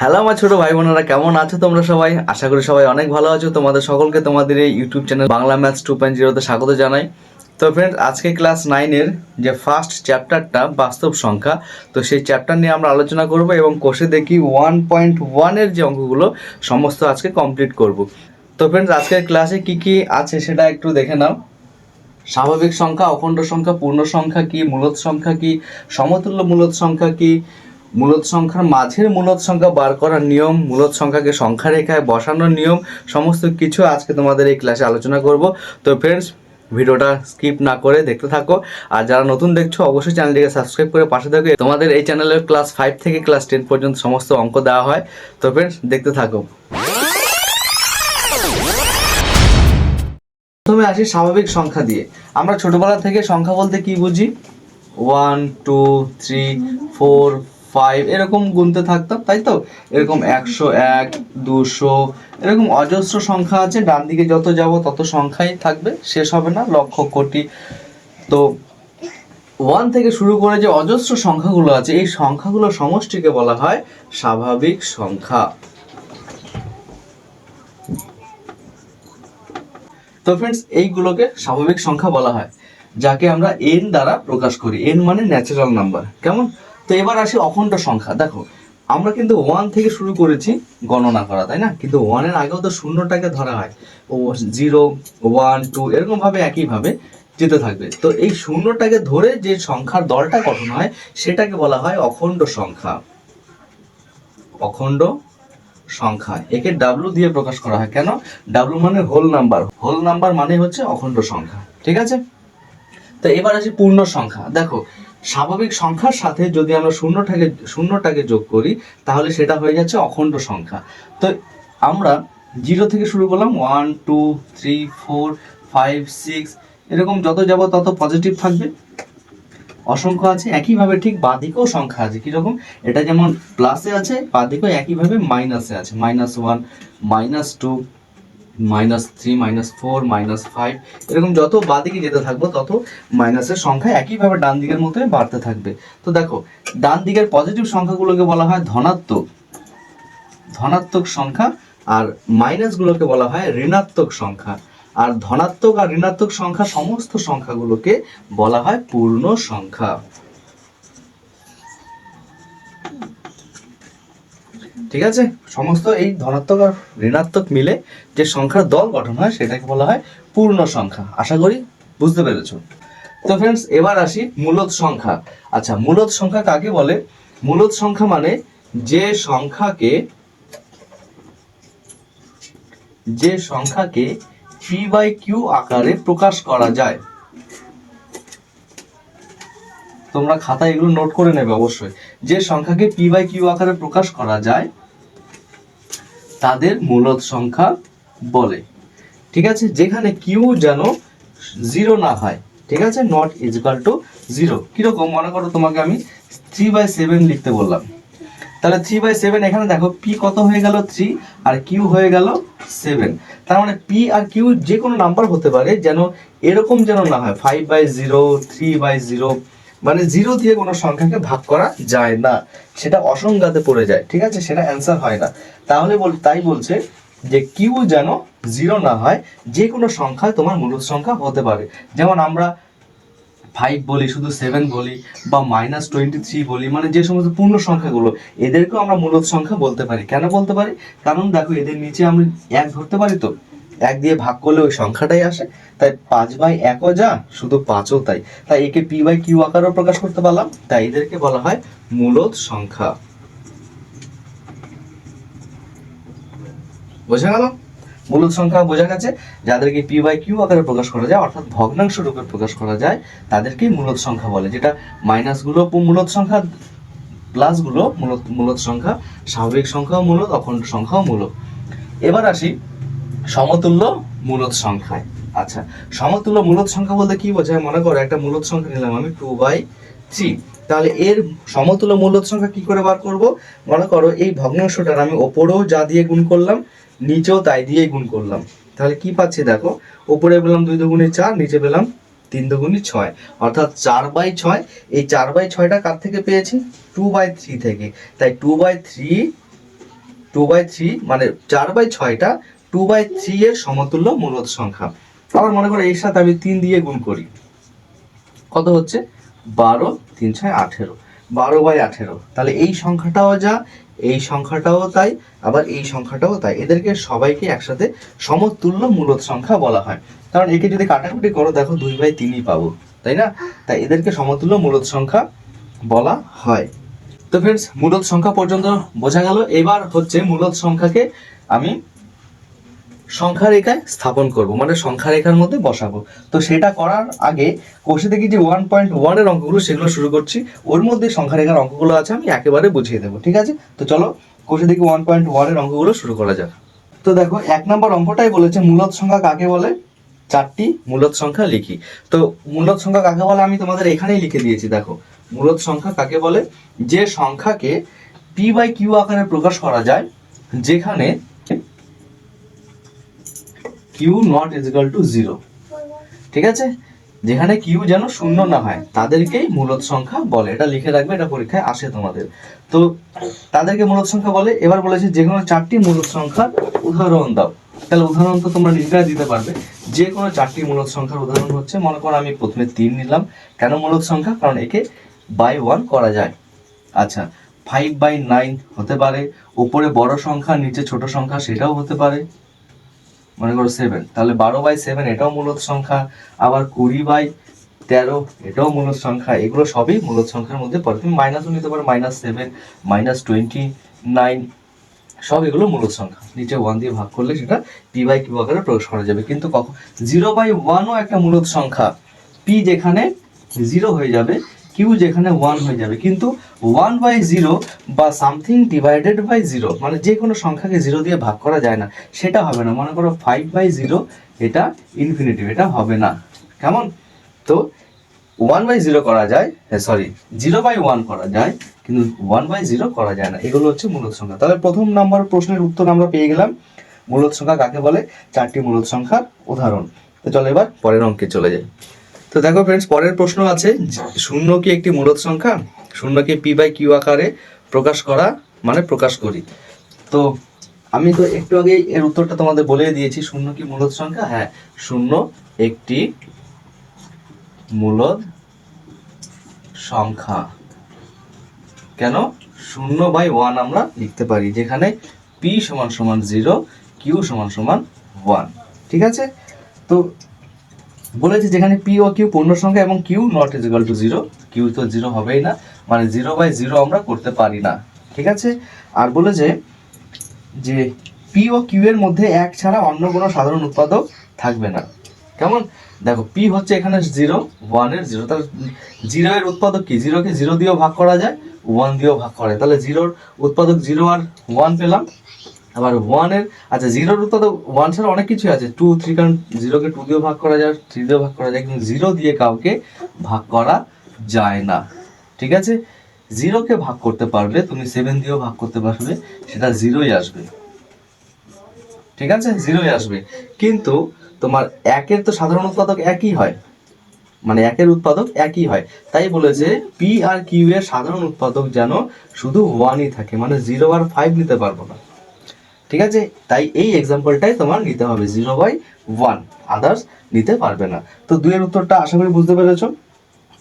Hello আমার ছোট ভাই বোনেরা, কেমন আছো তোমরা সবাই? আশা করি সবাই অনেক ভালো আছো। তোমাদের সকলকে তোমাদের এই YouTube channel Bangla maths two point জিরোতে স্বাগত জানাই। তো ফ্রেন্ড আজকে ক্লাস নাইনের যে ফার্স্ট চ্যাপ্টারটা বাস্তব সংখ্যা, তো সেই চ্যাপ্টার নিয়ে আমরা আলোচনা করব এবং কোষে দেখি ওয়ান পয়েন্ট ওয়ানের যে অঙ্কগুলো, সমস্ত আজকে কমপ্লিট করব। তো ফ্রেন্ডস আজকের ক্লাসে কি কি আছে সেটা একটু দেখে নাও। স্বাভাবিক সংখ্যা, অখণ্ড সংখ্যা, পূর্ণ সংখ্যা কি, মূলত সংখ্যা কি, সমতুল্য মূলত সংখ্যা কি মূলত সংখ্যার মাঝের মূলত সংখ্যা বার করার নিয়ম মূলত সংখ্যাকে সংখ্যা রেখায় বসানোর নিয়ম, সমস্ত কিছু আজকে তোমাদের এই ক্লাসে আলোচনা করব। তো ফ্রেন্ডস ভিডিওটা স্কিপ না করে দেখতে থাকো। আর যারা নতুন দেখছ, অবশ্যই চ্যানেলটিকে সাবস্ক্রাইব করে পাশে থাকো তোমাদের এই চ্যানেলের ক্লাস ফাইভ থেকে ক্লাস টেন পর্যন্ত সমস্ত অঙ্ক দেওয়া হয়। তো ফ্রেন্ডস দেখতে থাকো। প্রথমে আসি স্বাভাবিক সংখ্যা দিয়ে। আমরা ছোটবেলা থেকে সংখ্যা বলতে কি বুঝি? One two three four five এরকম গুনতে থাকতাম তাই তো? এরকম একশো এক, দুশো, এরকম অজস্র সংখ্যা আছে, ডান দিকে যত যাব তত সংখ্যাই থাকবে, শেষ হবে না, লক্ষ, কোটি। তো ওয়ান থেকে শুরু করে যে অজস্র সংখ্যাগুলো আছে, এই সংখ্যাগুলো সমষ্টিকে বলা হয় স্বাভাবিক সংখ্যা। তো ফ্রেন্ডস এইগুলোকে স্বাভাবিক সংখ্যা বলা হয়, যাকে আমরা এন দ্বারা প্রকাশ করি। এন মানে ন্যাচারাল নাম্বার কেমন? তো এবার আসি অখণ্ড সংখ্যা। দেখো, আমরা কিন্তু ওয়ান থেকে শুরু করেছি গণনা করা, তাই না? কিন্তু ওয়ানের আগেও তো শূন্যটাকে ধরা হয়। ও জিরো ওয়ান টু এরকমভাবে একইভাবে যেতে থাকবে। তো এই শূন্যটাকে ধরে যে সংখ্যার দলটা গঠন হয়, সেটাকে বলা হয় অখণ্ড সংখ্যা। অখণ্ড সংখ্যা। একে ডাব্লু দিয়ে প্রকাশ করা হয়। কেন? ডাব্লু মানে হোল নাম্বার হোল নাম্বার মানে হচ্ছে অখণ্ড সংখ্যা। ঠিক আছে? তো এবার আসি পূর্ণ সংখ্যা। দেখো স্বাভাবিক সংখ্যার সাথে যদি আমরা শূন্যটাকে শূন্যটাকে যোগ করি, তাহলে সেটা হয়ে যাচ্ছে অখণ্ড সংখ্যা। তো আমরা জিরো থেকে শুরু করলাম one two three four five six এরকম যত যাব তত পজিটিভ থাকবে। অসংখ্য আছে, একইভাবে ঠিক বাদিকেও সংখ্যা আছে, কীরকম? এটা যেমন প্লাসে আছে, বাদিকেও একইভাবে মাইনাসে আছে minus one minus two minus three minus four minus five এরকম যত বাদিকে যেতে থাকব, তত মাইনাসের সংখ্যা একইভাবে ডান দিকের মতোই বাড়তে থাকবে। তো দেখো, ডান দিকের পজিটিভ সংখ্যাগুলোকে বলা হয় ধনাত্মক। ধনাত্মক সংখ্যা আর মাইনাসগুলোকে বলা হয় ঋণাত্মক সংখ্যা। আর ধনাত্মক আর ঋণাত্মক সংখ্যা সমস্ত সংখ্যাগুলোকে বলা হয় পূর্ণ সংখ্যা। ঠিক আছে? সমস্ত এই ধনাত্মক আর ঋণাত্মক মিলে যে সংখ্যার দল গঠন হয়, সেটাকে বলা হয় পূর্ণ সংখ্যা। আশা করি বুঝতে পেরেছ। তো ফ্রেন্ডস এবার আসি মূলত সংখ্যা। আচ্ছা মূলত সংখ্যা কাকে বলে? মূলত সংখ্যা মানে যে সংখ্যাকে যে সংখ্যাকে পি বাই কিউ আকারে প্রকাশ করা যায়। তোমরা খাতায় এগুলো নোট করে নেবে অবশ্যই। যে সংখ্যাকে পি বাই কিউ আকারে প্রকাশ করা যায় তাদের মূলত সংখ্যা বলে। ঠিক আছে? যেখানে কিউ যেন জিরো না হয়। ঠিক আছে? নট ইজিক্যাল টু জিরো কীরকম? মনে করো তোমাকে আমি থ্রি বাই সেভেন লিখতে বললাম। তাহলে থ্রি বাই সেভেন এখানে দেখো পি কত হয়ে গেল? থ্রি আর কিউ হয়ে গেল সেভেন তার মানে পি আর কিউ যে কোনো নাম্বার হতে পারে যেন এরকম যেন না হয়। Five by zero three by zero মানে জিরো দিয়ে কোনো সংখ্যাকে ভাগ করা যায় না। সেটা অসংজ্ঞাতে পড়ে যায়, ঠিক আছে? সেটা অ্যান্সার হয় না। তাহলে বল, তাই বলছে যে কিউ যেন জিরো না হয়, যে কোনো সংখ্যা তোমার মূলত সংখ্যা হতে পারে। যেমন আমরা ফাইভ বলি, শুধু সেভেন বলি, বা মাইনাস টোয়েন্টি থ্রি বলি মানে যে সমস্ত পূর্ণ সংখ্যাগুলো, এদেরকেও আমরা মূলত সংখ্যা বলতে পারি। কেন বলতে পারি? কারণ দেখো, এদের নিচে আমরা এক ধরতে পারি তো? এক দিয়ে ভাগ করলে ওই সংখ্যাটাই আসে। তাই পাঁচ বাই একও যা, শুধু পাঁচও তাই। তাই একে পি বাই কিউ আকারেও প্রকাশ করতে পারলাম। তাই এদেরকে বলা হয় মূলত সংখ্যা। বোঝা গেল? মূলত সংখ্যা বোঝা গেছে। যাদেরকে পি বাই কিউ আকারে প্রকাশ করা যায়, অর্থাৎ ভগ্নাংশ রূপে প্রকাশ করা যায় তাদেরকে মূলত সংখ্যা বলে, যেটা মাইনাসগুলো মূলত সংখ্যা প্লাসগুলো মূলত মূলত সংখ্যা, স্বাভাবিক সংখ্যাও মূলত, অখণ্ড সংখ্যাও মূলত। এবার আসি সমতুল্য মূলত সংখ্যায়। আচ্ছা সমতুল্য মূলত সংখ্যা বলতে কি বোঝায়? মনে করো একটা মূলত সংখ্যা নিলাম আমি টু বাই থ্রি তাহলে এর সমতুল্য মূলত সংখ্যা কি করে বার করব? মনে করো এই ভগ্নাংশটার আমি ওপরেও যা দিয়ে গুণ করলাম, নিচেও তাই দিয়ে গুণ করলাম। তাহলে কি পাচ্ছি দেখো? ওপরে পেলাম দুই দুগুণে চার, নিচে পেলাম তিন দুগুণে ছয়। অর্থাৎ চার বাই ছয়, এই চার বাই ছয়টা কার থেকে পেয়েছি? টু বাই থ্রি থেকে। তাই two by three two by three মানে চার বাই ছয়টা টু বাই থ্রি এর সমতুল্য মূলত সংখ্যা। আবার মনে করো এর সাথে আমি তিন দিয়ে গুণ করি। কত হচ্ছে? বারো, তিন ছয়, আঠেরো। বারো বাই আঠেরো। তাহলে এই সংখ্যাটাও যা, এই সংখ্যাটাও তাই, আবার এই সংখ্যাটাও তাই। এদেরকে সবাইকে একসাথে সমতুল্য মূলত সংখ্যা বলা হয়। কারণ একে যদি কাটাকুটি করো, দেখো দুই বাই তিনই পাবো। তাই না? তাই এদেরকে সমতুল্য মূলত সংখ্যা বলা হয়। তো ফ্রেন্ডস মূলত সংখ্যা পর্যন্ত বোঝা গেল। এবার হচ্ছে মূলত সংখ্যাকে আমি সংখ্যা রেখায় স্থাপন করব মানে সংখ্যা রেখার মধ্যে বসাবো। তো সেটা করার আগে কোষে দেখি যে ওয়ান পয়েন্ট ওয়ানের অঙ্কগুলো সেগুলো শুরু করছি, ওর মধ্যে সংখ্যা রেখার অঙ্কগুলো আছে, আমি একেবারে বুঝিয়ে দেবো, ঠিক আছে? তো চলো, কোষে দেখি ওয়ান পয়েন্ট ওয়ানের অঙ্কগুলো শুরু করা যাক। তো দেখো, এক নম্বর অঙ্কটাই বলেছে মূলত সংখ্যা কাকে বলে? চারটি মূলত সংখ্যা লিখি। তো মূলত সংখ্যা কাকে বলে? আমি তোমাদের এখানেই লিখে দিয়েছি, দেখো। মূলত সংখ্যা কাকে বলে? যে সংখ্যাকে পি বাই কিউ আকারে প্রকাশ করা যায়, যেখানে Q not equal to zero. ঠিক আছে? যেখানে কিউ যেন শূন্য না হয়, তাদেরকেই মূলত সংখ্যা বলে। এটা লিখে রাখবে, এটা পরীক্ষায় আসে তোমাদের। তো তাদেরকে মূলত সংখ্যা বলে। এবার বলেছে যে কোনো চারটি মূলত সংখ্যার উদাহরণ দাও। তাহলে উদাহরণ তো তোমরা নিজেরা দিতে পারবে। যে কোনো চারটি মূলত সংখ্যার উদাহরণ হচ্ছে, মনে করো আমি প্রথমে তিন নিলাম। কেন মূলত সংখ্যা? কারণ একে বাই ওয়ান করা যায়। আচ্ছা ফাইভ বাই নাইন হতে পারে। উপরে বড় সংখ্যা, নিচে ছোট সংখ্যা, সেটাও হতে পারে। মনে করো সেভেন তাহলে বারো বাই সেভেন এটাও মূলত সংখ্যা। আবার কুড়ি বাই তেরো, এটাও মূলত সংখ্যা। এগুলো সবই মূলত সংখ্যার মধ্যে পড়ে। তুমি মাইনাসও নিতে পারো minus seven minus twenty nine সব এগুলো মূলত সংখ্যা। নিচে ওয়ান দিয়ে ভাগ করলে সেটা পি বাই কিউ আকারে প্রকাশ করা যাবে। কিন্তু কখন? জিরো বাই ওয়ানও একটা মূলত সংখ্যা। পি যেখানে জিরো হয়ে যাবে কিউ এখানে ওয়ান হয়ে যাবে। কিন্তু ওয়ান বাই জিরো বা সামথিং ডিভাইডেড বাই জিরো মানে যে কোনো সংখ্যাকে জিরো দিয়ে ভাগ করা যায় না, সেটা হবে না। মনে করো ফাইভ বাই জিরো এটা ইনফিনিটিভ এটা হবে না। কেমন? তো ওয়ান বাই জিরো করা যায় সরি জিরো বাই ওয়ান করা যায়, কিন্তু ওয়ান বাই জিরো করা যায় না। এগুলো হচ্ছে মূলত সংখ্যা। তাহলে প্রথম নাম্বার প্রশ্নের উত্তর আমরা পেয়ে গেলাম। মূলত সংখ্যা কাকে বলে? চারটি মূলত সংখ্যার উদাহরণ। তো চলো এবার পরের অঙ্কে চলে যাই। তো দেখো ফ্রেন্ডস পরের প্রশ্ন আছে। শূন্য কি একটি মূলত সংখ্যা? শূন্যকে পি বাই কিউ আকারে প্রকাশ করা মানে প্রকাশ করি। তো আমি তো একটু আগে এর উত্তরটা তোমাদের বলে দিয়েছি, শূন্য কি মূলত সংখ্যা? হ্যাঁ শূন্য একটি মূলত সংখ্যা। কেন? শূন্য বাই ওয়ান আমরা লিখতে পারি, যেখানে পি সমান সমান জিরো কিউ সমান সমান ওয়ান ঠিক আছে? তো বলেছে যেখানে পি ও কিউ পূর্ণ সংখ্যা এবং Q not equal to zero Q তো জিরো হবেই না মানে জিরো বাই জিরো আমরা করতে পারি না, ঠিক আছে? আর বলেছে যে পি ও কিউ এর মধ্যে এক ছাড়া অন্য কোনো সাধারণ উৎপাদক থাকবে না। কেমন? দেখো পি হচ্ছে এখানে জিরো ওয়ানের জিরো তাহলে জিরো এর উৎপাদক কি? জিরোকে জিরো দিয়েও ভাগ করা যায় ওয়ান দিয়েও ভাগ করা যায়। তাহলে জিরোর উৎপাদক জিরো আর ওয়ান পেলাম। আবার ওয়ানের আচ্ছা জিরোর উৎপাদক ওয়ান ছাড়া অনেক কিছু আছে। টু থ্রি কারণ জিরোকে টু দিয়েও ভাগ করা যায় থ্রি দিয়েও ভাগ করা যায়, কিন্তু জিরো দিয়ে কাউকে ভাগ করা যায় না। ঠিক আছে? জিরোকে ভাগ করতে পারবে তুমি সেভেন দিয়েও ভাগ করতে পারবে, সেটা জিরোই আসবে। ঠিক আছে? জিরোই আসবে। কিন্তু তোমার একের তো সাধারণ উৎপাদক একই হয়। মানে একের উৎপাদক একই হয়। তাই বলেছে পি আর কিউ এর সাধারণ উৎপাদক যেন শুধু ওয়ানই থাকে মানে জিরো আর ফাইভ নিতে পারব না। ঠিক আছে? তাই এই এক্সাম্পলটাই তোমার নিতে হবে জিরো বাই ওয়ান আদার্স নিতে পারবে না। তো দুইয়ের উত্তরটা আশা করি বুঝতে পেরেছ?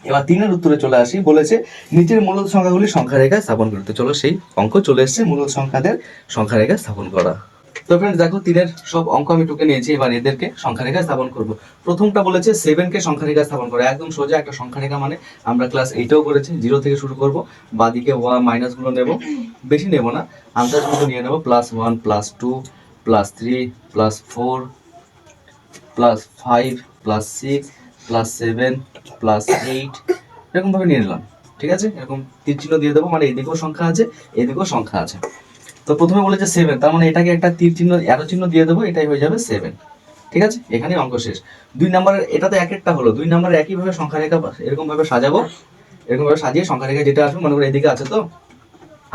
এবার তিনের উত্তরে চলে আসি। বলেছে, নিচের মূলত সংখ্যাগুলি সংখ্যা রেখায় স্থাপন করতে। চলো সেই অঙ্ক চলে এসছে, মূলত সংখ্যাদের সংখ্যা রেখায় স্থাপন করা। তো ফ্রেন্ডস দেখো, তিনের সব অঙ্ক আমি টুকে নিয়েছি, এবার এদেরকে সংখ্যা রেখায় স্থাপন করব। প্রথমটা বলেছে সেভেন কে সংখ্যা রেখায় স্থাপন করা। একদম সোজা একটা সংখ্যা রেখা মানে আমরা ক্লাস এইটেও করেছি জিরো থেকে শুরু করব, বাদিকে ওয়ান মাইনাসগুলো নেব। বেশি নেব না আন্দাজগুলো নিয়ে নেব plus one plus two plus three plus four plus five plus six plus seven plus eight এরকমভাবে নিয়ে নিলাম। ঠিক আছে? এরকম তীর চিহ্ন দিয়ে দেবো মানে এদিকেও সংখ্যা আছে, এদিকেও সংখ্যা আছে। তো প্রথমে বলেছে সেভেন তার মানে এটাকে একটা তীর চিহ্ন অ্যারো চিহ্ন দিয়ে দেবো, এটাই হয়ে যাবে সেভেন ঠিক আছে? এখানে অঙ্ক শেষ। দুই নম্বরের এটা তো এক একটা হলো, দুই নম্বরে একইভাবে সংখ্যা রেখা এরকম ভাবে সাজাবো এরকম ভাবে সাজিয়ে সংখ্যা রেখা যেটা আসবে, মনে করো এদিকে আছে তো?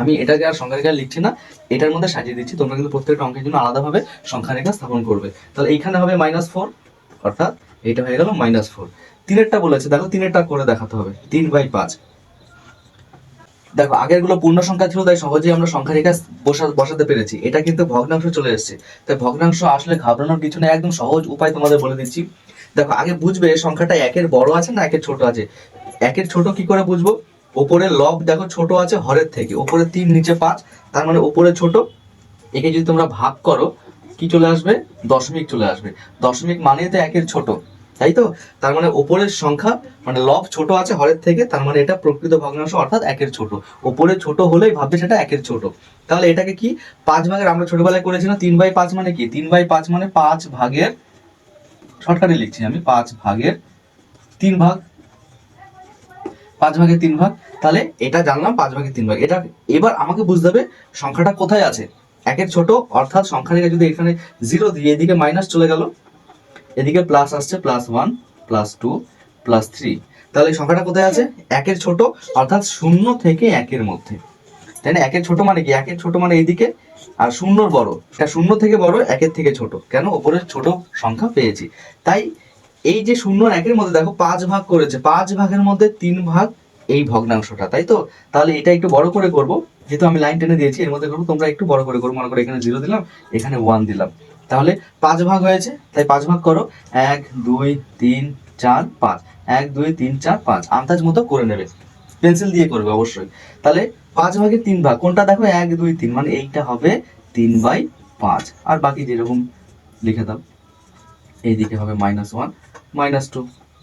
আমি এটাকে আর সংখ্যা রেখা লিখছি না, এটার মধ্যে সাজিয়ে দিচ্ছি, তোমরা কিন্তু প্রত্যেকটা অঙ্কের জন্য আলাদাভাবে সংখ্যা রেখা স্থাপন করবে। তাহলে এইখানে হবে মাইনাস ফোর অর্থাৎ এটা হয়ে গেল মাইনাস ফোর তিনেরটা বলেছে, দেখো তিনেরটা করে দেখাতে হবে, তিন বাই পাঁচ। দেখো আগেরগুলো পূর্ণ সংখ্যা ছিল, তাই সহজেই আমরা সংখ্যা রেখা বসা বসাতে পেরেছি। এটা কিন্তু ভগ্নাংশ চলে এসেছে। তাই ভগ্নাংশ আসলে ঘাবড়ানোর কিছু নেই, একদম সহজ উপায় তোমাদের বলে দিচ্ছি। দেখো, আগে বুঝবে সংখ্যাটা একের বড় আছে না একের ছোট আছে। একের ছোট কি করে বুঝব? ওপরে লব দেখো ছোট আছে হরের থেকে, ওপরে তিন, নিচে পাঁচ। তার মানে ওপরে ছোট। একে যদি তোমরা ভাগ করো, কি চলে আসবে? দশমিক চলে আসবে। দশমিক মানে তো একের ছোট। তাই তো? তার মানে ওপরের সংখ্যা মানে লব ছোট আছে হরের থেকে, তার মানে এটা প্রকৃত ভগ্নাংশ অর্থাৎ একের ছোট। ওপরে ছোট হলেই ভাববে সেটা একের ছোট। তাহলে এটাকে কি? পাঁচ ভাগের, আমরা ছোটবেলায় করেছিলাম তিন বাই পাঁচ মানে কি? তিন বাই পাঁচ মানে পাঁচ ভাগের, শর্টকাটে লিখছি আমি, পাঁচ ভাগের তিন ভাগ। পাঁচ ভাগের তিন ভাগ। তাহলে এটা জানলাম পাঁচ ভাগের তিন ভাগ। এটা এবার আমাকে বুঝতে হবে সংখ্যাটা কোথায় আছে। একের ছোট, অর্থাৎ সংখ্যা রেখে যদি এখানে জিরো দিয়ে এদিকে মাইনাস চলে গেল এদিকে প্লাস আসছে plus one plus two plus three তাহলে সংখ্যাটা কোথায় আছে? একের ছোট, অর্থাৎ শূন্য থেকে একের মধ্যে। তাই না? একের ছোট মানে কি? একের ছোট মানে এইদিকে, আর শূন্যর বড়। এটা শূন্য থেকে বড়, একের থেকে ছোট। কেন? ওপরের ছোট সংখ্যা পেয়েছি। তাই এই যে শূন্য একের মধ্যে, দেখো পাঁচ ভাগ করেছে। পাঁচ ভাগের মধ্যে তিন ভাগ এই ভগ্নাংশটা, তাই তো? তাহলে এটা একটু বড় করে করব। যেহেতু আমি লাইন টেনে দিয়েছি, এর মধ্যে করব, তোমরা একটু বড় করে করব মনে করো এখানে জিরো দিলাম, এখানে ওয়ান দিলাম। তাহলে পাঁচ ভাগ হয়েছে, তাই পাঁচ ভাগ করো। এক, দুই, তিন, চার, পাঁচ। এক, দুই, তিন, চার, পাঁচ। আন্দাজ মতো করে নেবে। পেন্সিল দিয়ে করবে, অবশ্যই। তাহলে পাঁচ ভাগের তিন ভাগ, কোনটা দেখো? এক, দুই, তিন মানে এইটা হবে তিন বাই পাঁচ। আর বাকি যেরকম লিখে দাও, এইদিকে হবে মাইনাস ওয়ান, মাইনাস টু।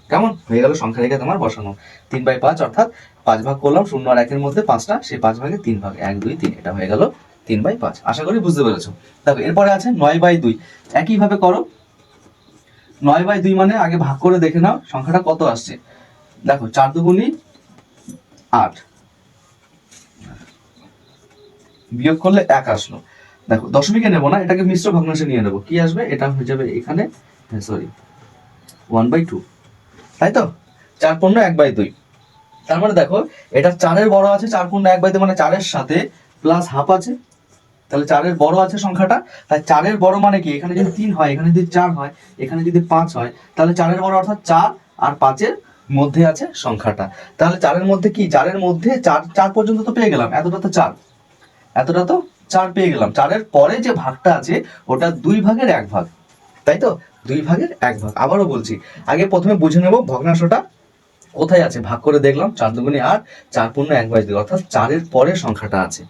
কেমন? হয়ে গেল সংখ্যা রেখে তোমার বসানো। তিন বাই পাঁচ, অর্থাৎ পাঁচ ভাগ করলাম, শূন্য আর একের মধ্যে পাঁচটা, সেই পাঁচ ভাগে তিন ভাগ। এক, দুই, তিন, এটা হয়ে গেল তিন বাই পাঁচ। আশা করি বুঝতে পেরেছ। দেখো, এরপরে আছে নয় বাই দুই। একইভাবে করো। নয় বাই দুই মানে আগে ভাগ করে দেখে নাও, সংখ্যাটা কত আসছে। দেখো, চার দুগুণি আট। বিয়োগ করলে এক আসলো। দেখো, দশমিকে নেব না, এটাকে মিশ্র ভগ্নাংশে নিয়ে নেব। কি আসবে? এটা হয়ে যাবে এখানে সরি ওয়ান বাই টু তাই তো? চার পূর্ণ এক বাই দুই। তার মানে দেখো, এটা চারের বড় আছে, চার পণ্য এক বাই দুই মানে চারের সাথে প্লাস হাফ আছে। তাহলে চারের বড় আছে সংখ্যাটা তাই চারের বড় মানে কি? এখানে যদি তিন হয়, এখানে যদি চার হয়, এখানে যদি পাঁচ হয়, তাহলে চারের বড় অর্থাৎ চার আর পাঁচের মধ্যে আছে সংখ্যাটা। তাহলে চারের মধ্যে কি? চারের মধ্যে চার চার পর্যন্ত তো পেয়ে গেলাম, এতটা তো চার। এতটা তো চার পেয়ে গেলাম। চারের পরে যে ভাগটা আছে, ওটা দুই ভাগের এক ভাগ। তাই তো? দুই ভাগের এক ভাগ। আবারও বলছি, আগে প্রথমে বুঝে নেব ভগ্নাংশটা কোথায় আছে। ভাগ করে দেখলাম, চার দুগুণে আট, চার পূর্ণ এক বাই দুই, অর্থাৎ চারের পরে সংখ্যাটা আছে।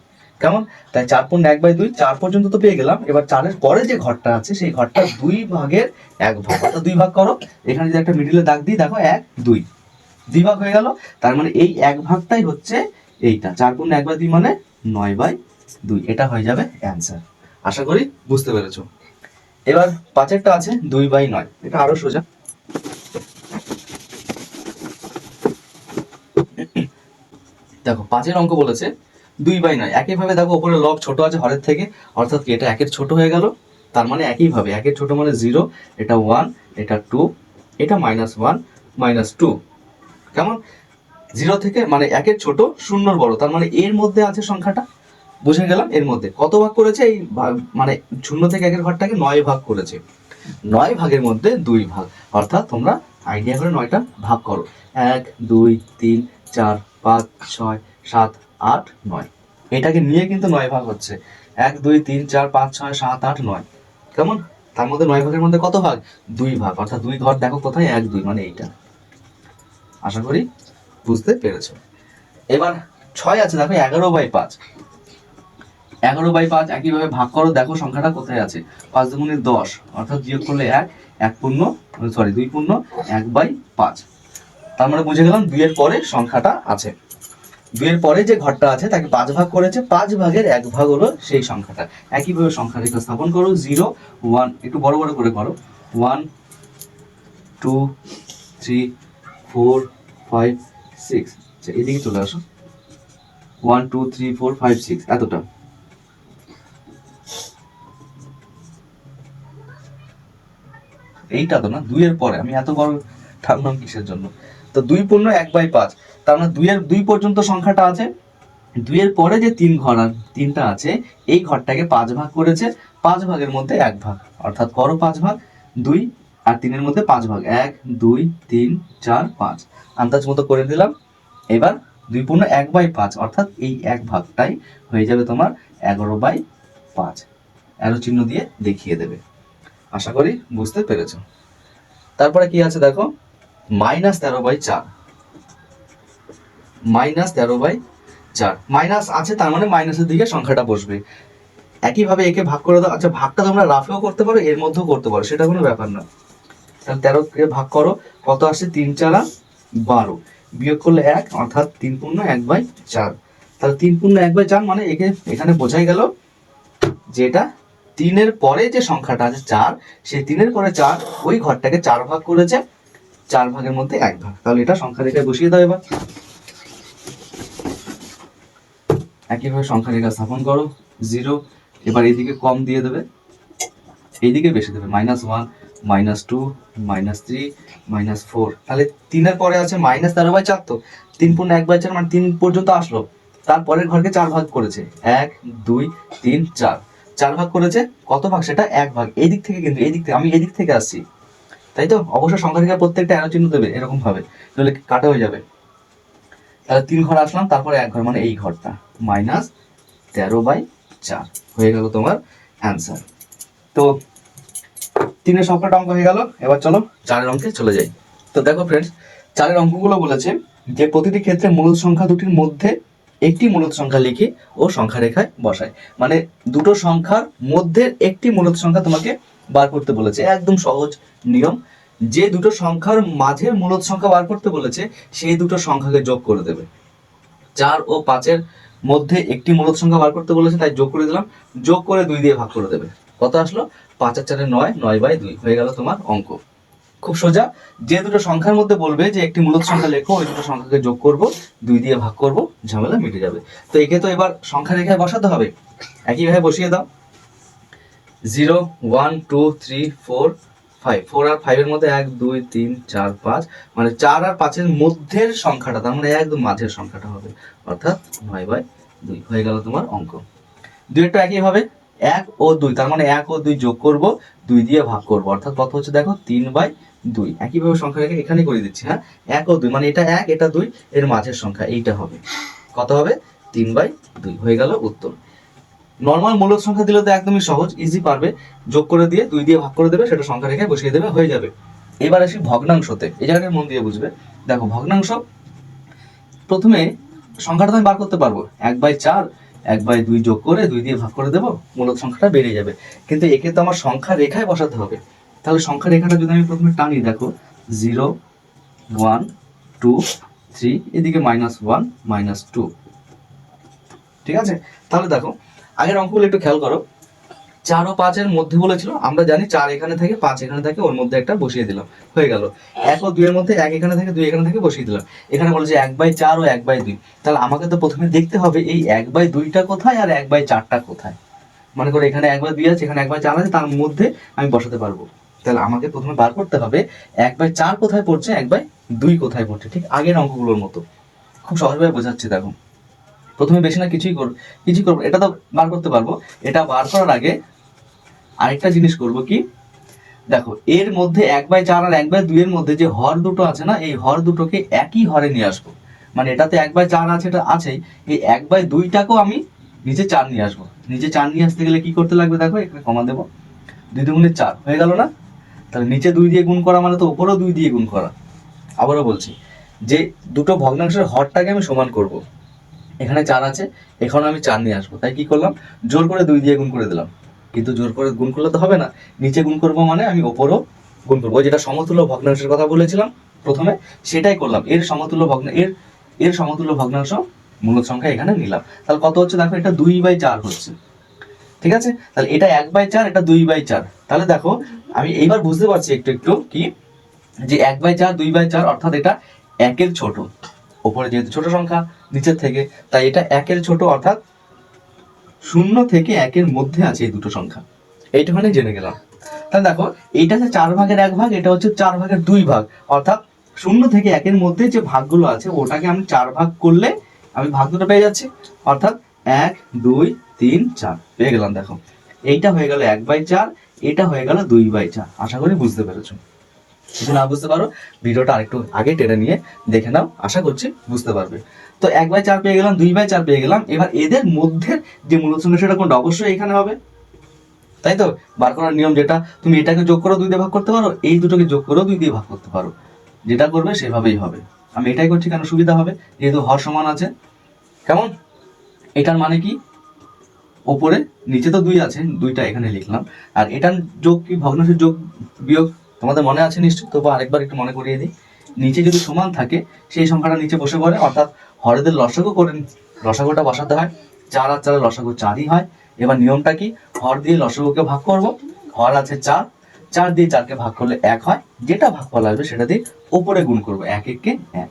কেমন? তাই চার পূর্ণ এক বাই দুই, চার পর্যন্ত তো পেয়ে গেলাম। এবার চারের পরে যে ঘরটা আছে, সেই ঘরটা দুই ভাগের এক ভাগ। অর্থাৎ দুই ভাগ করো। এখানে যদি একটা মিডিলে দাগ দিই, দেখো এক, দুই। দুই ভাগ হয়ে গেল। তার মানে এই এক ভাগটাই হচ্ছে এইটা। চার পূর্ণ এক বাই দুই মানে নয় বাই দুই। এটা হয়ে যাবে অ্যান্সার আশা করি বুঝতে পেরেছ। এবার পাঁচেরটা আছে, দুই বাই নয়। এটা আরও সোজা। দেখো, পাঁচের অঙ্ক বলেছে দুই বাই নয়। একইভাবে দেখো, ওপরে লব ছোট আছে হরের থেকে। অর্থাৎ কি, এটা একের ছোট হয়ে গেল? তার মানে একইভাবে, একের ছোট মানে জিরো এটা ওয়ান এটা টু এটা মাইনাস ওয়ান মাইনাস টু কেমন? জিরো থেকে মানে একের ছোট, শূন্যর বড়। তার মানে এর মধ্যে আছে সংখ্যাটা। বুঝে গেলাম? এর মধ্যে। কত ভাগ করেছে? এই মানে শূন্য থেকে একের ঘরটাকে নয় ভাগ করেছে। নয় ভাগের মধ্যে দুই ভাগ। অর্থাৎ তোমরা আইডিয়া করে নয়টা ভাগ করো। এক, দুই, তিন, চার, পাঁচ, ছয়, সাত আট, নয়। এটাকে নিয়ে কিন্তু নয় ভাগ হচ্ছে। এক, দুই, তিন, চার, পাঁচ, ছয়, সাত, আট, নয়। কেমন? তার মধ্যে নয় ভাগের মধ্যে কত ভাগ? দুই ভাগ। অর্থাৎ দুই ঘর দেখো কোথায়? এক, দুই মানে এইটা। আশা করি বুঝতে পেরেছ। এবার ছয় আছে, দেখো, এগারো বাই পাঁচ। এগারো বাই পাঁচ একইভাবে ভাগ করো, দেখো সংখ্যাটা কোথায় আছে? পাঁচ দুগুণে দশ। অর্থাৎ বিয়োগ করলে এক এক পূর্ণ সরি দুই পূর্ণ, এক বাই পাঁচ। তার মানে বুঝে গেলাম দুইয়ের পরে সংখ্যাটা আছে। দুইয়ের পরে যে ঘরটা আছে, তাকে পাঁচ ভাগ করেছে, পাঁচ ভাগের এক ভাগ হলো সেই সংখ্যাটা। একইভাবে সংখ্যা রেখা স্থাপন করো, জিরো, ওয়ান, একটু বড় বড় করে করো। One, two, three, four, five, six. আচ্ছা এদিকে চলে আসো। One, two, three, four, five, six, এতটা। এইটা তো না, দুইয়ের পরে। আমি এত বড় টানলাম কিসের জন্য? তো দুই পূর্ণ এক বাই পাঁচ। তার মানে দুইয়ের, দুই পর্যন্ত সংখ্যাটা আছে। দুইয়ের পরে যে তিন ঘর তিনটা আছে, এই ঘরটাকে পাঁচ ভাগ করেছে। পাঁচ ভাগের মধ্যে এক ভাগ। অর্থাৎ করো পাঁচ ভাগ, দুই আর তিনের মধ্যে পাঁচ ভাগ। এক, দুই, তিন, চার, পাঁচ। আন্দাজ মতো করে দিলাম। এবার দুই পূর্ণ এক বাই পাঁচ, অর্থাৎ এই এক ভাগটাই হয়ে যাবে তোমার এগারো বাই পাঁচ। অ্যারো চিহ্ন দিয়ে দেখিয়ে দেবে। আশা করি বুঝতে পেরেছ। তারপরে কি আছে দেখো? মাইনাস তেরো বাই চার। মাইনাস তেরো বাই চার। মাইনাস আছে, তার মানে মাইনাসের দিকে সংখ্যাটা বসবে। একইভাবে একে ভাগ করে দাও। আচ্ছা ভাগটা তোমরা রাফেও করতে পারো, এর মধ্যেও করতে পারো, সেটা কোনো ব্যাপার না। তাহলে তেরো কে ভাগ করো, কত আসছে? তিন চারা বারো। বিয়োগ করলে এক, অর্থাৎ তিন পূর্ণ এক বাই চার। তাহলে তিন পূর্ণ এক বাই চার মানে একে এখানে বোঝাই গেল যে এটা তিনের পরে যে সংখ্যাটা আছে চার, সেই তিনের পরে চার ওই ঘরটাকে চার ভাগ করেছে, চার ভাগের মধ্যে এক ভাগ। তাহলে এটা সংখ্যা রেখায় বসিয়ে দাও এবার। একইভাবে সংখ্যা রেখা স্থাপন করো জিরো এবার এইদিকে কম দিয়ে দেবে, এইদিকে বেশি দেবে minus one minus two minus three minus four তাহলে তিনের পরে আছে মাইনাস তেরো বাই চার তো, তিন পূর্ণ এক বাই চার মানে তিন পর্যন্ত আসলো। তারপরের ঘরকে চার ভাগ করেছে, এক, দুই, তিন, চার। চার ভাগ করেছে, কত ভাগ? সেটা এক ভাগ। এই দিক থেকে কিন্তু এই দিক থেকে, আমি এই দিক থেকে আসছি, তাই তো? অবশ্যই সংখ্যা রেখা প্রত্যেকটা অ্যারো চিহ্ন দেবে এরকম ভাবে তাহলে কাটা হয়ে যাবে। তাহলে তিন ঘর আসলাম, তারপরে এক ঘর মানে এই ঘরটা। মাইনাস তেরো বাই চার। হয়ে গেল তোমার অ্যান্সার তো তিনের সবকটা অঙ্ক হয়ে গেল। এবার চলো চারের অঙ্কে চলে যাই। তো দেখো ফ্রেন্ডস চারের অঙ্কগুলো বলেছে যে প্রতিটি ক্ষেত্রে মূলত সংখ্যা দুটির মধ্যে একটি মূলত সংখ্যা লিখে ও সংখ্যা রেখায় বসায়। মানে দুটো সংখ্যার মধ্যে একটি মূলত সংখ্যা তোমাকে বার করতে বলেছে। একদম সহজ নিয়ম। যে দুটো সংখ্যার মাঝের মূলত সংখ্যা বার করতে বলেছে, সেই দুটো সংখ্যাকে যোগ করে দেবে। চার ও পাঁচের মধ্যে একটি মূলত সংখ্যা বার করতে বলেছে, তাই যোগ করে দিলাম। যোগ করে দুই দিয়ে ভাগ করে দেবে। কত আসলো? পাঁচ আর চারে নয় নয় বাই দুই। হয়ে গেল তোমার অঙ্ক। খুব সোজা। যে দুটো সংখ্যার মধ্যে বলবে যে একটি মূলত সংখ্যা লেখো, ওই দুটো সংখ্যাকে যোগ করব, দুই দিয়ে ভাগ করব, ঝামেলা মিটে যাবে। তো একে তো এবার সংখ্যা রেখায় বসাতে হবে। একইভাবে বসিয়ে দাও। Zero, one, two, three, four five four আর ফাইভের মধ্যে এক, দুই, তিন, চার, পাঁচ মানে চার আর পাঁচের মধ্যের সংখ্যাটা, তার মানে একদম মাঝের সংখ্যাটা হবে, অর্থাৎ নয় বাই দুই হয়ে গেল তোমার অঙ্ক। দুইটা একইভাবে এক ও দুই, তার মানে এক ও দুই যোগ করব, দুই দিয়ে ভাগ করব, অর্থাৎ কত হচ্ছে দেখো, তিন বাই দুই। একইভাবে সংখ্যা রেখে এখানে করে দিচ্ছি হ্যাঁ? এক ও দুই মানে এটা এক, এটা দুই, এর মাঝের সংখ্যা, এইটা হবে। কত হবে? তিন বাই দুই, হয়ে গেল উত্তর। নর্মাল মূলক সংখ্যা দিলে তো একদমই সহজ ইজি পারবে। যোগ করে দিয়ে, দুই দিয়ে ভাগ করে দেবে, সেটা সংখ্যা রেখে বসিয়ে দেবে, হয়ে যাবে। এবার আসি ভগ্নাংশতে। এই জায়গাটা মন দিয়ে বুঝবে। দেখো, ভগ্নাংশ, প্রথমে সংখ্যাটা তো আমি বার করতে পারব। এক বাই চার, এক বাই দুই যোগ করে দুই দিয়ে ভাগ করে দেবো মূলত সংখ্যাটা বেড়ে যাবে। কিন্তু একে তো আমার সংখ্যা রেখায় বসাতে হবে। তাহলে সংখ্যা রেখাটা যদি আমি প্রথমে টানি, দেখো জিরো ওয়ান টু থ্রি এদিকে মাইনাস ওয়ান মাইনাস টু ঠিক আছে? তাহলে দেখো আগের অঙ্কগুলো একটু খেয়াল করো। চার ও পাঁচের মধ্যে বলেছিল, আমরা জানি চার এখানে থাকে, পাঁচ এখানে থাকে, ওর মধ্যে একটা বসিয়ে দিলাম। হয়ে গেল। এক ও দুইয়ের মধ্যে এক এখানে থাকে, দুই এখানে থাকে, বসিয়ে দিলাম। এখানে বলেছে এক বাই চার ও এক বাই দুই। তাহলে আমাকে তো প্রথমে দেখতে হবে এই এক বাই দুইটা কোথায় আর এক বাই চারটা কোথায়। মনে করো এখানে এক বাই দুই আছে, এখানে এক বাই চার আছে, তার মধ্যে আমি বসাতে পারব। তাহলে আমাকে প্রথমে বার করতে হবে, এক বাই চার কোথায় পড়ছে, এক বাই দুই কোথায় পড়ছে? ঠিক আগের অঙ্কগুলোর মতো। খুব সহজভাবে বোঝাচ্ছি দেখো। প্রথমে বেশি না কিছুই করব কিছুই করব এটা তো বার করতে পারব। এটা বার করার আগে আরেকটা জিনিস করব কি? দেখো, এর মধ্যে এক বাই চার আর এক বাই দুইয়ের মধ্যে যে হর দুটো আছে না, এই হর দুটোকে একই হরে নিয়ে আসব। মানে এটাতে এক বাই চার আছে, এটা আছেই। এই এক বাই দুইটাকেও আমি নিচে চার নিয়ে আসব। নিচে চার নিয়ে আসতে গেলে কি করতে লাগবে দেখো এখানে কমা দেবো। দুই দুগুণে চার, হয়ে গেল না? তাহলে নিচে দুই দিয়ে গুণ করা মানে তো উপরেও দুই দিয়ে গুণ করা। আবারও বলছি, যে দুটো ভগ্নাংশের হরটাকে আমি সমান করব। এখানে চার আছে এখানে আমি চার নিয়ে আসব। তাই কি করলাম? জোর করে দুই দিয়ে গুণ করে দিলাম। কিন্তু জোর করে গুণ করলে তো হবে না। নিচে গুণ করব মানে আমি ওপরও গুণ করব। যেটা সমতুল্য ভগ্নাংশের কথা বলেছিলাম প্রথমে, সেটাই করলাম। এর সমতুল্য ভগ্ন, এর এর সমতুল্য ভগ্নাংশ মূলত সংখ্যা এখানে নিলাম। তাহলে কত হচ্ছে? দেখো, এটা দুই বাই চার হচ্ছে। ঠিক আছে? তাহলে এটা এক বাই চার, এটা দুই বাই চার। তাহলে দেখো, আমি এইবার বুঝতে পারছি একটু একটু কি? যে এক বাই চার, দুই বাই চার, অর্থাৎ এটা একের ছোট। ওপরে যেহেতু ছোট সংখ্যা, নিচের থেকে, তাই এটা একের ছোট অর্থাৎ শূন্য থেকে একের মধ্যে আছে এই দুটো সংখ্যা। এইটুখানি জেনে গেলাম। তাহলে দেখো, এইটা হচ্ছে চার ভাগের এক ভাগ, এটা হচ্ছে চার ভাগের দুই ভাগ। অর্থাৎ শূন্য থেকে একের মধ্যে যে ভাগগুলো আছে, ওটাকে আমি চার ভাগ করলে আমি ভাগ দুটো পেয়ে যাচ্ছি। অর্থাৎ এক, দুই, তিন, চার। পেয়ে গেলাম, দেখো। এইটা হয়ে গেল এক বাই চার, এটা হয়ে গেল দুই বাই চার। আশা করি বুঝতে পেরেছ। যদি না বুঝতে পারো, ভিডিওটা আরেকটু আগে টেনে নিয়ে দেখে নাও, আশা করছি বুঝতে পারবে। তো এক বাই চার পেয়ে গেলাম, দুই বাই চার পেয়ে গেলাম। এবার এদের মধ্যে যে মূলত সেটা কোনটা? অবশ্যই এখানে হবে। তাই তো? বার করার নিয়ম যেটা, তুমি এটাকে যোগ করেও দুই দিয়ে ভাগ করতে পারো, এই দুটোকে যোগ করেও দুই দিয়ে ভাগ করতে পারো। যেটা করবে সেভাবেই হবে। আমি এটাই করছি কেন সুবিধা হবে? যেহেতু হর সমান আছে। কেমন? এটার মানে কি? ওপরে, নিচে তো দুই আছে, দুইটা এখানে লিখলাম। আর এটার যোগ কি? ভগ্নাংশের যোগ বিয়োগ তোমাদের মনে আছে নিশ্চয় তবু আরেকবার একটু মনে করিয়ে দিই। নিচে যদি সমান থাকে, সেই সংখ্যাটা নিচে বসে পড়ে, অর্থাৎ হরেদের লসাগু করে লসাগুটা বসাতে হয়। চার আর চারের লসাগু চারই হয়। এবার নিয়মটা কি? হর দিয়ে লসাগুকে ভাগ করব। হর আছে চার। চার দিয়ে চারকে ভাগ করলে এক হয়। যেটা ভাগ ভাগফল আসবে সেটা দিয়ে ওপরে গুণ করব। এক এককে এক।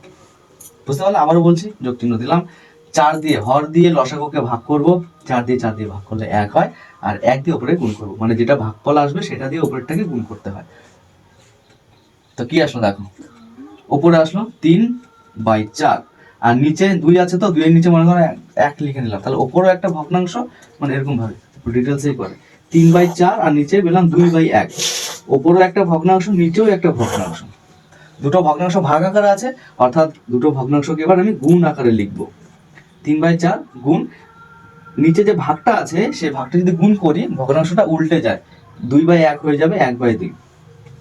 বুঝতে পারলে? আবারও বলছি, যোগ চিহ্ন দিলাম। চার দিয়ে হর দিয়ে লসাগুকে ভাগ করব। চার দিয়ে চার দিয়ে ভাগ করলে এক হয়। আর এক দিয়ে ওপরে গুণ করব। মানে যেটা ভাগফল আসবে সেটা দিয়ে ওপরেরটাকে গুণ করতে হয়। তো কি আসলো দেখো? ওপরে আসলো তিন বাই চার। আর নিচে দুই আছে তো, দুইয়ের নিচে মনে করো এক- লিখে নিলাম। তাহলে ওপরেও একটা ভগ্নাংশ মানে এরকম ভাবে ডিটেলসেই করে। তিন বাই চার আর নিচে পেলাম দুই বাই এক। ওপরেও একটা ভগ্নাংশ, নিচেও একটা ভগ্নাংশ। দুটো ভগ্নাংশ ভাগ আকারে আছে, অর্থাৎ দুটো ভগ্নাংশকে এবার আমি গুণ আকারে লিখব। তিন বাই চার গুণ, নিচে যে ভাগটা আছে সেই ভাগটা যদি গুণ করি, ভগ্নাংশটা উল্টে যায়। দুই বাই এক হয়ে যাবে, এক বাই দুই।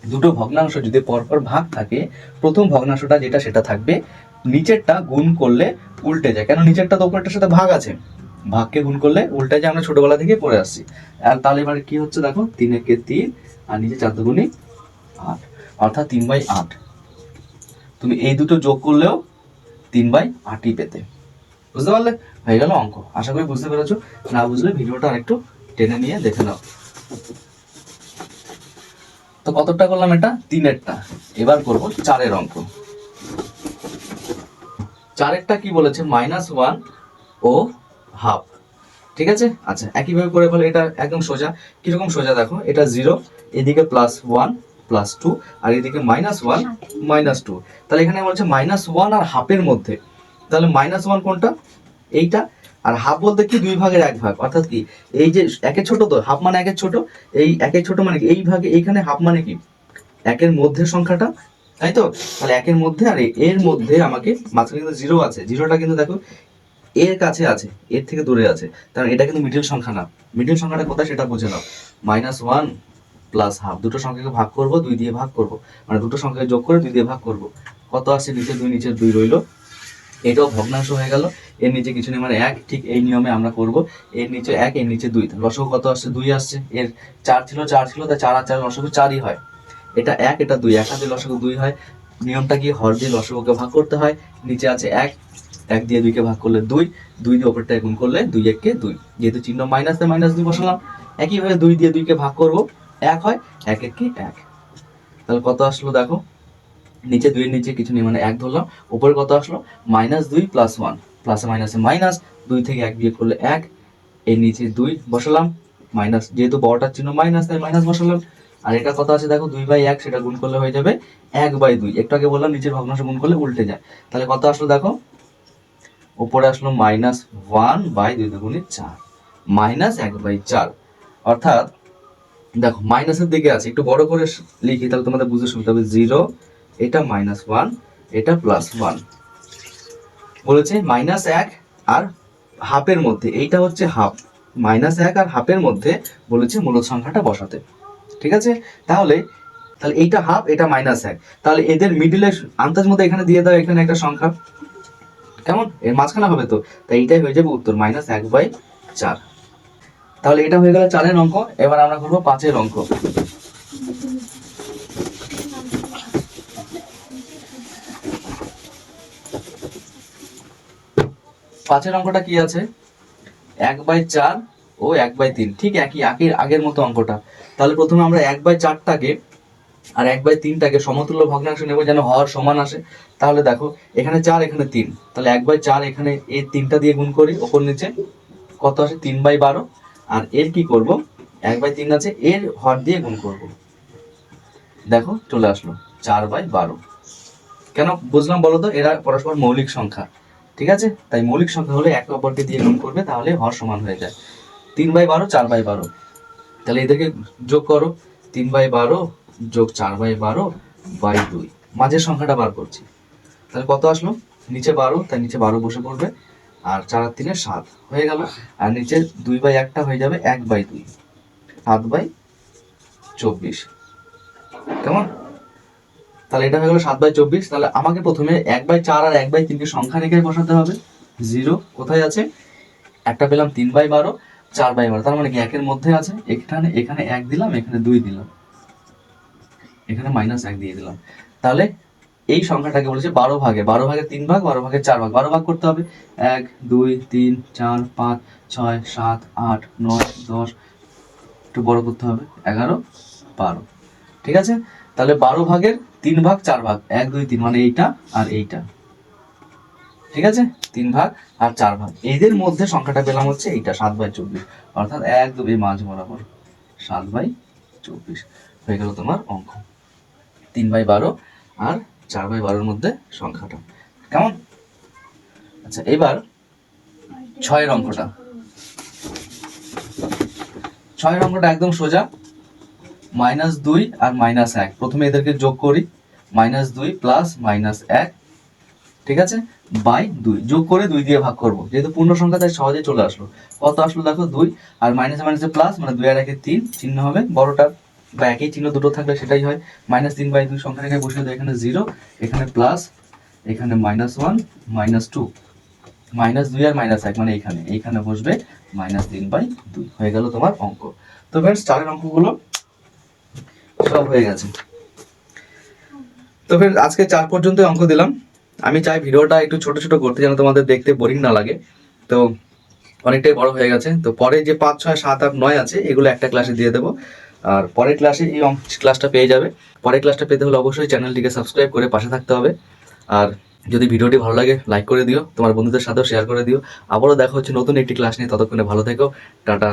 দুটো ভগ্নাংশ যদি পরপর ভাগ থাকে, প্রথম ভগ্নাংশটা যেটা সেটা থাকবে, নিচেরটা গুণ করলে উল্টে যায়। কেন? নিচেরটা তো উপরেরটার সাথে ভাগ আছে। ভাগকে গুণ করলে উল্টে যায়, আমরা ছোটবেলা থেকে পড়ে আসছি। আর তাহলে এবার কি হচ্ছে দেখো? তিন একে তিন আর নিচে চার দুগুণি আট। অর্থাৎ তিন বাই আট। তুমি এই দুটো যোগ করলেও তিন বাই আটই পেতে। বুঝতে পারলে? হয়ে গেল অঙ্ক। আশা করি বুঝতে পেরেছ। না বুঝলে ভিডিওটা আরেকটু টেনে নিয়ে দেখে নাও। তো কতটা করলাম এটা? তিনেরটা। এবার করব চারের অঙ্ক। চারেরটা কি বলেছে? মাইনাস ওয়ান ও হাফ ঠিক আছে? আচ্ছা একইভাবে করে ফেলে এটা একদম সোজা। কীরকম সোজা দেখো? এটা জিরো এদিকে প্লাস ওয়ান প্লাস টু আর এদিকে মাইনাস ওয়ান মাইনাস টু তাহলে এখানে বলছে মাইনাস ওয়ান আর হাফের মধ্যে। তাহলে মাইনাস ওয়ান কোনটা? এইটা। আর হাফ বলতে কি? দুই ভাগের এক ভাগ। অর্থাৎ কি? এই যে একের ছোট তো হাফ মানে একের ছোট, এই একের ছোট মানে এই ভাগে এইখানে হাফ মানে কি? একের মধ্যে সংখ্যাটা, তাই তো? তাহলে একের মধ্যে আর এর মধ্যে আমাকে মাঝখানে কিন্তু জিরো আছে। জিরোটা কিন্তু দেখো, এর কাছে আছে, এর থেকে দূরে আছে। কারণ এটা কিন্তু মিডিল সংখ্যা না। মিডিল সংখ্যাটা কোথায় সেটা বুঝে নাও। মাইনাস ওয়ান প্লাস হাফ দুটো সংখ্যাকে ভাগ করব, দুই দিয়ে ভাগ করব। মানে দুটো সংখ্যাকে যোগ করে দুই দিয়ে ভাগ করব। কত আছে নিচে দুই নিচে দুই রইল? এটাও ভগ্নাংশ হয়ে গেল। এর নিচে কিছু নেই মানে এক, ঠিক এই নিয়মে আমরা করব। এর নিচে এক, এর নিচে দুই। লসগু কত আসছে? দুই আসছে। এর চার ছিল চার ছিল, তাই চার আর চার লসগু চারই হয়। এটা এক, এটা দুই। এক হাতে লসগু দুই হয়। নিয়মটা কি? হর দিয়ে লসগুকে ভাগ করতে হয়। নিচে আছে এক এক দিয়ে দুইকে ভাগ করলে দুই। দুই দিয়ে ওপরটা গুণ করলে দুই এককে দুই। যেহেতু চিহ্ন মাইনাস মাইনাস দুই বসালাম, একইভাবে দুই দিয়ে দুইকে ভাগ করব। এক হয়, এক এককে এক। তাহলে কত আসলো দেখো? নিচে দুইয়ের নিচে কিছু নেই মানে এক ধরলাম, উপরে কত আসলো? মাইনাস দুই প্লাস ওয়ান প্লাসে মাইনাসে মাইনাস দুই থেকে এক বিয়োগ করলে এক, এর নিচে দুই বসালাম মাইনাস যেহেতু বড়টার চিহ্ন মাইনাস তাই মাইনাস বসালাম। আর এটা কত আছে দেখো? দুই বাই এক, সেটা গুণ করলে হয়ে যাবে এক বাই দুই। একটু আগে বললাম, নিচের ভগ্নাংশ গুণ করলে উল্টে যায়। তাহলে কত আসলো দেখো? উপরে আসলো মাইনাস ওয়ান বাই দুই দুগুণে চার মাইনাস এক বাই চার। অর্থাৎ, দেখো মাইনাসের দিকে আছে, একটু বড় করে লিখি, তাহলে তোমাদের বুঝতে সুবিধা হবে জিরো এটা মাইনাস ওয়ান এটা প্লাস ওয়ান বলেছে মাইনাস এক আর হাফের মধ্যে, এইটা হচ্ছে হাফ মাইনাস এক আর হাফের মধ্যে বলেছে মূলত সংখ্যাটা বসাতে। ঠিক আছে? তাহলে তাহলে এইটা হাফ এটা মাইনাস এক। তাহলে এদের মিডিলের আন্দাজ মতো এখানে দিয়ে দাও, এখানে একটা সংখ্যা। কেমন? এর মাঝখানে হবে তো। তাই এইটাই হয়ে যাবে উত্তর মাইনাস এক বাই চার। তাহলে এটা হয়ে গেল চারের অঙ্ক। এবার আমরা করব পাঁচের অঙ্ক। পাঁচের অঙ্কটা কি আছে? এক বাই চার ও এক বাই তিন। ঠিক একই আগের আগের মতো অঙ্কটা। তাহলে প্রথমে আমরা এক বাই চারটাকে আর এক বাই তিনটাকে সমতুল্য ভগ্নাংশ নেব যেন হওয়ার সমান আসে। তাহলে দেখো, এখানে চার, এখানে তিন। তাহলে এক বাই চার এখানে এই তিনটা দিয়ে গুণ করি, ওপর নিচে কত আসে? তিন বাই বারো। আর এর কি করব? এক বাই তিন আছে, এর হর দিয়ে গুণ করব। দেখো, চলে আসলো। চার বাই বারো। কেন? বুঝলাম বলো তো, এরা পরস্পর মৌলিক সংখ্যা। ঠিক আছে? তাই মৌলিক সংখ্যা হলে একে অপরকে দিয়ে গুণ করবে, তাহলে হর সমান হয়ে যায়। তিন বাই বারো, চার বাই বারো। তাহলে এদেরকে যোগ করো। তিন বাই বারো যোগ চার বাই বারো বাই দুই। মাঝের সংখ্যাটা বার করছি। তাহলে কত আসলো? নিচে বারো, তাই নিচে বারো বসে পড়বে। আর চার আর তিনে সাত হয়ে গেল। আর নিচে দুই বাই একটা হয়ে যাবে এক বাই দুই। সাত বাই চব্বিশ। কেমন? তাহলে এটা হয়ে গেলো সাত বাই চব্বিশ। তাহলে আমাকে প্রথমে এক বাই চার আর এক বাই তিনকে সংখ্যা রেখে বসাতে হবে। জিরো কোথায় আছে? একটা পেলাম তিন বাই বারো, চার বাই বারো। তার মানে কি একের মধ্যে আছে? এখানে এখানে এক দিলাম, এখানে দুই দিলাম। এখানে মাইনাস এক দিয়ে দিলাম। তাহলে এই সংখ্যাটাকে বলেছে বারো ভাগে। বারো ভাগে তিন ভাগ, বারো ভাগে চার ভাগ। বারো ভাগ করতে হবে। এক, দুই, তিন, চার, পাঁচ, ছয়, সাত, আট, নয়, দশ, একটু বড় করতে হবে। এগারো, বারো। ঠিক আছে? তাহলে বারো ভাগের তিন ভাগ, চার ভাগ। এক, দুই, তিন মানে এইটা আর এইটা। ঠিক আছে? তিন ভাগ আর চার ভাগ। এদের মধ্যে সংখ্যাটা পেলাম হচ্ছে এইটা, সাত বাই চব্বিশ। অর্থাৎ এক দুই মাঝ বরাবর। সাত বাই চব্বিশ। হয়ে গেল তোমার অঙ্ক। তিন বাই বারো আর চার বাই বারোর মধ্যে সংখ্যাটা। কেমন? আচ্ছা এবার ছয়ের অঙ্কটা। ছয়ের অঙ্কটা একদম সোজা। মাইনাস দুই আর মাইনাস এক। প্রথমে এদেরকে যোগ করি, মাইনাস দুই প্লাস মাইনাস এক, ঠিক আছে? বাই দুই। যোগ করে দুই দিয়ে ভাগ করব। যেহেতু পূর্ণ সংখ্যা, তাই সহজে চলে আসলো। কত আসলো দেখো? দুই। আর মাইনাস মাইনাসে প্লাস মানে দুই আর একে তিন, চিহ্ন হবে বড়টা বা একই চিহ্ন দুটো থাকলে সেটাই হয়। মাইনাস তিন বাই দুই সংখ্যা রেখে বসে দেয় এখানে জিরো এখানে প্লাস এখানে minus one, minus two. Minus দুই আর মাইনাস এক মানে এইখানে। এইখানে বসবে মাইনাস তিন বাই দুই। হয়ে গেল তোমার অঙ্ক। তো ফ্রেন্ডস চারের অঙ্কগুলো সব হয়ে গেছে। তো ফ্রেন্ডস আজকে চার পর্যন্ত অঙ্ক দিলাম। আমি চাই ভিডিওটা একটু ছোট ছোট করতে যেন তোমাদের দেখতে বোরিং না লাগে। তো অনেকটাই বড় হয়ে গেছে। তো পরে যে পাঁচ, ছয়, সাত, আট, নয় আছে, এগুলো একটা ক্লাসে দিয়ে দেবো। আর পরের ক্লাসে এই ক্লাসটা পেয়ে যাবে। পরের ক্লাসটা পেতে হলে অবশ্যই চ্যানেলটিকে সাবস্ক্রাইব করে পাশে থাকতে হবে। আর যদি ভিডিওটি ভালো লাগে লাইক করে দিও। তোমার বন্ধুদের সাথেও শেয়ার করে দিও। আবারও দেখা হচ্ছে নতুন একটি ক্লাস নিয়ে। ততক্ষণে ভালো থেকো। টাটা।